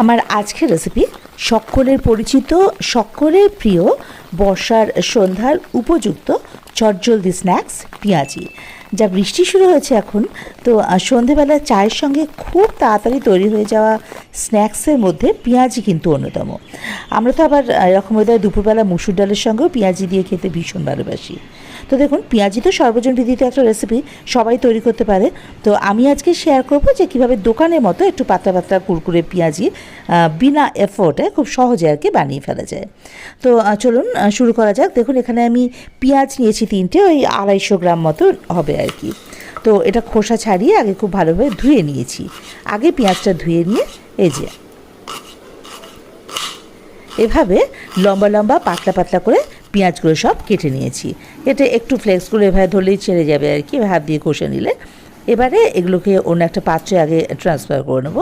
আমার আজকের রেসিপি সকলের পরিচিত সকলের প্রিয় বর্ষার সন্ধ্যার উপযুক্ত চটজলদি স্ন্যাক্স পেঁয়াজি। যা বৃষ্টি শুরু হয়েছে এখন, তো সন্ধেবেলা চায়ের সঙ্গে খুব তাড়াতাড়ি তৈরি হয়ে যাওয়া স্ন্যাক্সের মধ্যে পেঁয়াজি কিন্তু অন্যতম। আমরা তো আবার এরকম ওয়েদার দুপুরবেলা মুসুর ডালের সঙ্গেও পেঁয়াজি দিয়ে খেতে ভীষণ ভালোবাসি। তো দেখুন, পেঁয়াজি তো সর্বজন বিদিত একটা রেসিপি সবাই তৈরি করতে পারে। তো আমি আজকে শেয়ার করব যে কীভাবে দোকানের মতো একটু পাতলা পাতলা কুরকুরে পেঁয়াজি বিনা এফোর্টে খুব সহজে আর কি বানিয়ে ফেলা যায়। তো চলুন শুরু করা যাক। দেখুন, এখানে আমি পেঁয়াজ নিয়েছি তিনটে, ওই আড়াইশো গ্রাম মতো হবে আর কি। তো এটা খোসা ছাড়িয়ে আগে খুব ভালোভাবে ধুয়ে নিয়েছি। আগে পেঁয়াজটা ধুয়ে নিয়ে, এই যে। এভাবে লম্বা লম্বা পাতলা পাতলা করে পেঁয়াজগুলো সব কেটে নিয়েছি। এটা একটু ফ্লেক্সগুলো এভাবে ধরলেই ছেড়ে যাবে আর কি হাত দিয়ে কষে নিলে। এবারে এগুলোকে অন্য একটা পাত্রে আগে ট্রান্সফার করে নেব।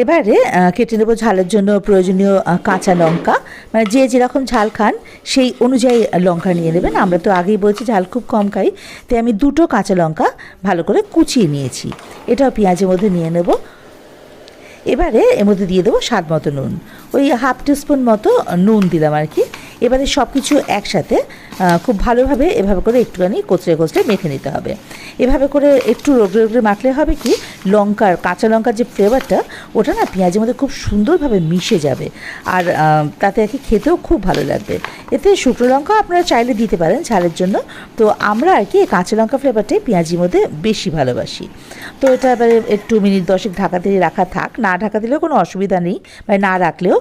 এবারে কেটে নেব ঝালের জন্য প্রয়োজনীয় কাঁচা লঙ্কা। মানে যে যেরকম ঝাল খান, সেই অনুযায়ী লঙ্কা নিয়ে নেবেন। আমরা তো আগেই বলছি ঝাল খুব কম খাই, তাই আমি দুটো কাঁচা লঙ্কা ভালো করে কুচিয়ে নিয়েছি। এটাও পেঁয়াজের মধ্যে নিয়ে নেব। এবারে এর মধ্যে দিয়ে দেবো স্বাদ মতো নুন। ওই হাফ টিস্পুন মতো নুন দিলাম আর কি। এবারে সব কিছু একসাথে খুব ভালোভাবে এভাবে করে একটুখানি কচড়ে কচড়ে মেখে নিতে হবে। এভাবে করে একটু রোগড়ে রোগড়ে মাখলে হবে কি, লঙ্কার, কাঁচা লঙ্কার যে ফ্লেভারটা ওটা না পেঁয়াজের মধ্যে খুব সুন্দরভাবে মিশে যাবে। আর তাতে আর কি খেতেও খুব ভালো লাগবে। এতে শুকনো লঙ্কা আপনারা চাইলে দিতে পারেন ঝালের জন্য। তো আমরা আর কি কাঁচা লঙ্কা ফ্লেভারটাই পেঁয়াজির মধ্যে বেশি ভালোবাসি। তো এটা এবারে একটু মিনিট দশেক ঢাকা দিয়ে রাখা থাক। না ঢাকা দিলেও কোনো অসুবিধা নেই মানে না রাখলেও।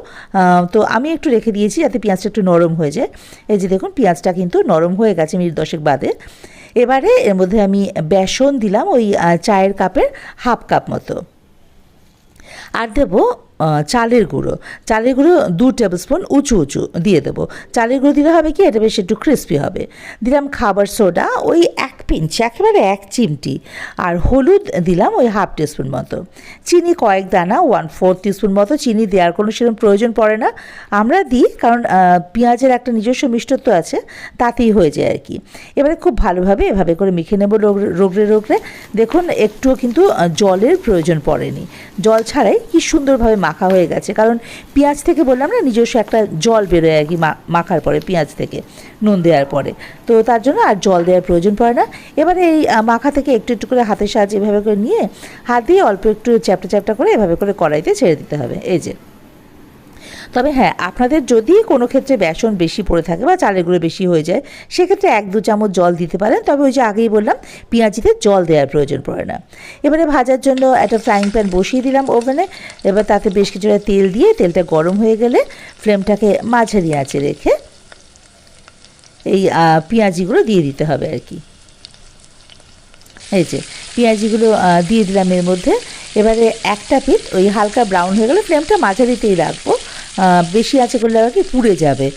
তো আমি একটু রেখে দিয়েছি যাতে পেঁয়াজটা একটু নরম হয়ে যায়। এই যে দেখুন, পেঁয়াজটা কিন্তু নরম হয়ে গেছে মিনিট দশেক বাদে। এবারে এর মধ্যে আমি বেসন দিলাম ওই চায়ের কাপের হাফ কাপ মতো। আর দেবো চালের গুঁড়ো। চালের গুঁড়ো দু টেবিল স্পুন উঁচু উঁচু দিয়ে দেবো। চালের গুঁড়ো দিলে হবে কি? এটা বেশ একটু ক্রিস্পি হবে। দিলাম খাবার সোডা ওই এক পিঞ্চ, একেবারে এক চিমটি। আর হলুদ দিলাম ওই হাফ টিস্পুন মতো। চিনি কয়েক দানা ওয়ান ফোর টিস্পুন মতো চিনি দেওয়ার কোনো সেরকম প্রয়োজন পড়ে না। আমরা দিই, কারণ পেঁয়াজের একটা নিজস্ব মিষ্টত্ব আছে, তাতেই হয়ে যায় আর কি। এবারে খুব ভালোভাবে এভাবে করে মেখে নেব রোগড়ে রোগড়ে। দেখুন, একটুও কিন্তু জলের প্রয়োজন পড়েনি। জল ছাড়াই কি সুন্দরভাবে মাখা হয়ে গেছে। কারণ পেঁয়াজ থেকে বললাম না, নিজস্ব একটা জল বেরোয় আর কি মাখার পরে পেঁয়াজ থেকে, নুন দেওয়ার পরে। তো তার জন্য আর জল দেওয়ার প্রয়োজন পড়ে না। এবারে এই মাখা থেকে একটু একটু করে হাতের সাহায্যে এভাবে করে নিয়ে, হাত দিয়ে অল্প একটু চ্যাপটা চ্যাপটা করে এভাবে করে কড়াইতে ছেড়ে দিতে হবে। এই যে। তবে হ্যাঁ আপনাদের যদি কোনো ক্ষেত্রে বেসন বেশি পড়ে থাকে বা চালের গুঁড়ো বেশি হয়ে যায়, সেক্ষেত্রে এক দু চামচ জল দিতে পারেন। তবে ওই যে আগেই বললাম, পেঁয়াজিতে জল দেওয়ার প্রয়োজন পড়ে না। এবারে ভাজার জন্য একটা ফ্রাইং প্যান বসিয়ে দিলাম ওভেনে। এবার তাতে বেশ কিছুটা তেল দিয়ে তেলটা গরম হয়ে গেলে ফ্লেমটাকে মাঝারি আঁচে রেখে এই পেঁয়াজিগুলো দিয়ে দিতে হবে আর কি। এই যে, পেঁয়াজিগুলো দিয়ে দিলাম এর মধ্যে। এবারে একটা পিঠ ওই হালকা ব্রাউন হয়ে গেলে ফ্লেমটা মাঝারিতেই রাখব। বেশি আছে করলে আবার কি পুড়ে যাবে।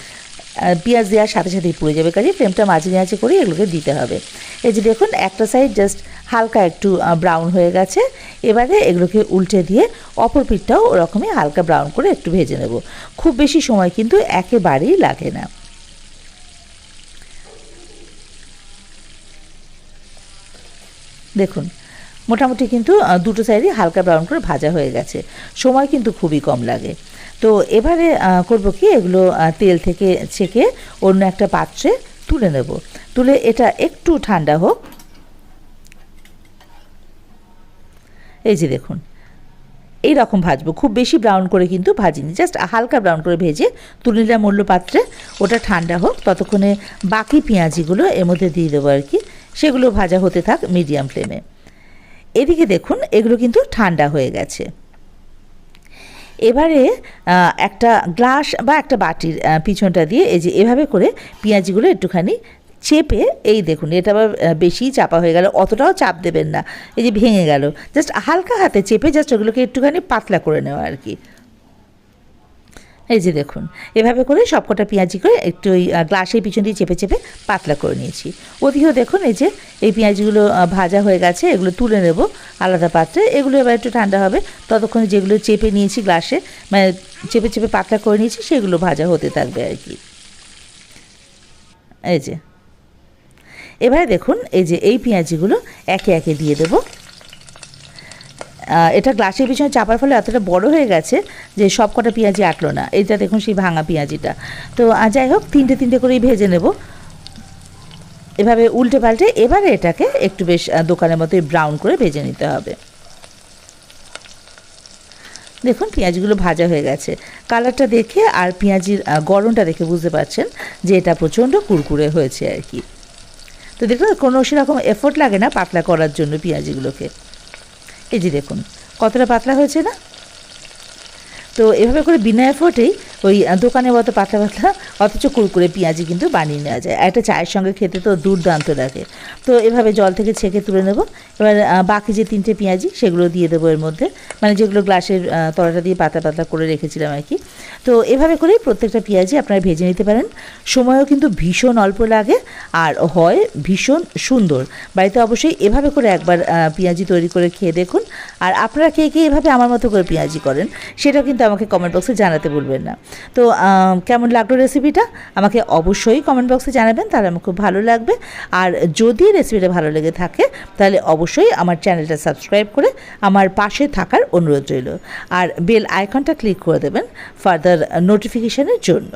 পেঁয়াজ দেওয়ার সাথে সাথেই পুড়ে যাবে, কাজে ফ্লেমটা মাঝে আছে করে এগুলোকে দিতে হবে। এই যে দেখুন, একটা সাইড জাস্ট হালকা একটু ব্রাউন হয়ে গেছে। এবারে এগুলোকে উল্টে দিয়ে অপর পিঠটাও ওরকমই হালকা ব্রাউন করে একটু ভেজে নেব। খুব বেশি সময় কিন্তু একেবারেই লাগে না। দেখুন মোটামুটি কিন্তু দুটো সাইডই হালকা ব্রাউন করে ভাজা হয়ে গেছে। সময় কিন্তু খুবই কম লাগে। তো এবারে করব কি, এগুলো তেল থেকে ছেঁকে অন্য একটা পাত্রে তুলে নেব। তুলে এটা একটু ঠান্ডা হোক। এই যে দেখুন এই রকম ভাজবো। খুব বেশি ব্রাউন করে কিন্তু ভাজিনি জাস্ট হালকা ব্রাউন করে ভেজে তুলে নিলাম অন্য পাত্রে। ওটা ঠান্ডা হোক, ততক্ষণে বাকি পেঁয়াজিগুলো এর মধ্যে দিয়ে দেবো আর কি। সেগুলো ভাজা হতে থাক মিডিয়াম ফ্লেমে এদিকে দেখুন, এগুলো কিন্তু ঠান্ডা হয়ে গেছে। এবারে একটা গ্লাস বা একটা বাটির পিছনটা দিয়ে এই যে এভাবে করে পেঁয়াজিগুলো একটুখানি চেপে, এই দেখুন, এটা আবার বেশি চাপা হয়ে গেল, অতটাও চাপ দেবেন না। এই যে ভেঙে গেল। জাস্ট হালকা হাতে চেপে জাস্ট ওগুলোকে একটুখানি পাতলা করে নেওয়া আর কি। এই যে দেখুন, এভাবে করে সবকটা পেঁয়াজি করে একটু ওই গ্লাসের পিছন দিয়ে চেপে চেপে পাতলা করে নিয়েছি। ওদিকেও দেখুন এই যে, এই পেঁয়াজগুলো ভাজা হয়ে গেছে, এগুলো তুলে নেব আলাদা পাত্রে। এগুলো এবার একটু ঠান্ডা হবে। ততক্ষণে যেগুলো চেপে নিয়েছি গ্লাসে মানে চেপে চেপে পাতলা করে নিয়েছি, সেগুলো ভাজা হতে থাকবে আর কি। এই যে, এবারে দেখুন এই যে, এই পেঁয়াজিগুলো একে একে দিয়ে দেবো। এটা গ্লাসের পিছনে চাপার ফলে এতটা বড় হয়ে গেছে যে সব কটা পেঁয়াজি আটলো না। এইটা দেখুন সেই ভাঙা পেঁয়াজিটা। তো যাই হোক, তিনটে তিনটে করেই ভেজে নেব। এভাবে উল্টে পাল্টে এবারে এটাকে একটু বেশ দোকানের মতোই ব্রাউন করে ভেজে নিতে হবে। দেখুন, পেঁয়াজগুলো ভাজা হয়ে গেছে। কালারটা দেখে আর পেঁয়াজির গরমটা দেখে বুঝতে পারছেন যে এটা প্রচণ্ড কুরকুরে হয়েছে আর কি। তো দেখুন, কোনো সেরকম এফোর্ট লাগে না পাতলা করার জন্য পেঁয়াজিগুলোকে। এই যে দেখুন কতটা পাতলা হয়েছে না? তো এভাবে করে বিনা এফোর্টেই ওই আহ, দোকানের মতো পাতলা পাতলা অথচ কুরকুরে পেঁয়াজি কিন্তু বানিয়ে নেওয়া যায়। একটা চায়ের সঙ্গে খেতে তো দুর্দান্ত লাগে। তো এভাবে জল থেকে ছেঁকে তুলে নেব। এবার বাকি যে তিনটে পেঁয়াজি সেগুলো দিয়ে দেবো এর মধ্যে। মানে যেগুলো গ্লাসের তলাটা দিয়ে পাতা পাতলা করে রেখেছিলাম আর কি। তো এভাবে করেই প্রত্যেকটা পেঁয়াজি আপনারা ভেজে নিতে পারেন। সময়ও কিন্তু ভীষণ অল্প লাগে আর হয় ভীষণ সুন্দর। বাড়িতে অবশ্যই এভাবে করে একবার পেঁয়াজি তৈরি করে খেয়ে দেখুন। আর আপনারা কে কে এভাবে আমার মতো করে পেঁয়াজি করেন সেটা কিন্তু আমাকে কমেন্ট বক্সে জানাতে ভুলবেন না। তো কেমন লাগল রেসিপিটা আমাকে অবশ্যই কমেন্ট বক্সে জানাবেন, তাহলে আমার খুব ভালো লাগবে। আর যদি রেসিপিটা ভালো লেগে থাকে, তাহলে অবশ্যই আমার চ্যানেলটা সাবস্ক্রাইব করে আমার পাশে থাকার অনুরোধ রইল। আর বেল আইকনটা ক্লিক করে দেবেন ফার্দার নোটিফিকেশানের জন্য।